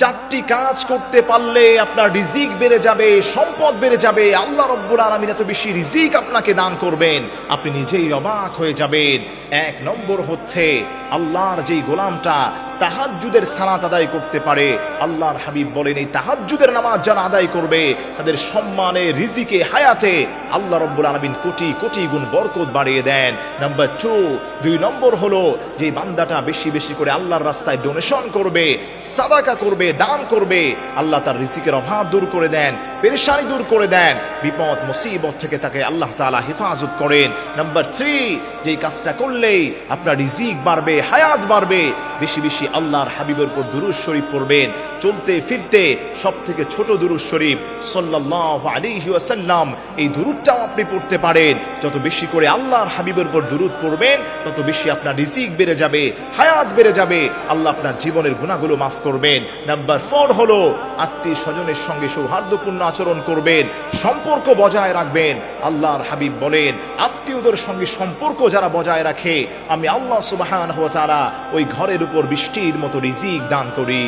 চারটি কাজ করতে পারলে আপনার রিজিক বেড়ে যাবে, সম্পদ বেড়ে যাবে। আল্লাহ রব্বুল আলমিন এত বেশি রিজিক আপনাকে দান করবেন, আপনি নিজেই অবাক হয়ে যাবেন। এক নম্বর হচ্ছে, আল্লাহর যেই গোলামটা তাহাজ্জুদের সালাত আদায় করতে পারে। আল্লাহর হাবিব বলেন, এই তাহাজ্জুদের নামাজ যারা আদায় করবে, তাদের সম্মানে, রিজিকে, হায়াতে আল্লাহ রব্বুল আলমিন কোটি কোটি গুণ বরকত বাড়িয়ে দেন। নাম্বার টু দুই নম্বর হলো যে বান্দাটা বেশি বেশি করে আল্লাহর রাস্তায় ডোনেশন করবে, সাদাকা করবে, দান করবে, আল্লাহ তার রিজিকের অভাব দূর করে দেন। পেরেশানি দূর করে দেন। বিপদ, মুসিবত থেকে তাকে আল্লাহ তাআলা হেফাজত করেন। নাম্বার থ্রি যেই কাজটা করলেই আপনার রিজিক বাড়বে, হায়াত বাড়বে। বেশি বেশি আল্লাহর হাবিবের উপর দুরুজ শরীফ পড়বেন। চলতে ফিরতে সব থেকে ছোট দুরুজ শরীফ সাল্লাল্লাহু আলাইহি ওয়াসাল্লাম, এই দুরুদটাও আপনি পড়তে পারেন। যত বেশি করে আল্লাহর হাবিবের উপর দুরুদ পড়বেন, তত বেশি আপনার রিজিক বেড়ে যাবে, হায়াত বেড়ে যাবে। আল্লাহ আপনার জীবনের গুণাগুলো মাফ করবেন। নাম্বার ফোর হলো, আত্মীয় স্বজনের সঙ্গে সৌহার্দ্যপূর্ণ আচরণ করবেন, সম্পর্ক বজায় রাখবেন। আল্লাহর হাবিব বলেন, আত্মীয়দের সঙ্গে সম্পর্ক যারা বজায় রাখে, আমি আল্লাহ সুবাহান ওই ঘরের উপর বৃষ্টির মতো রিজিক দান করি।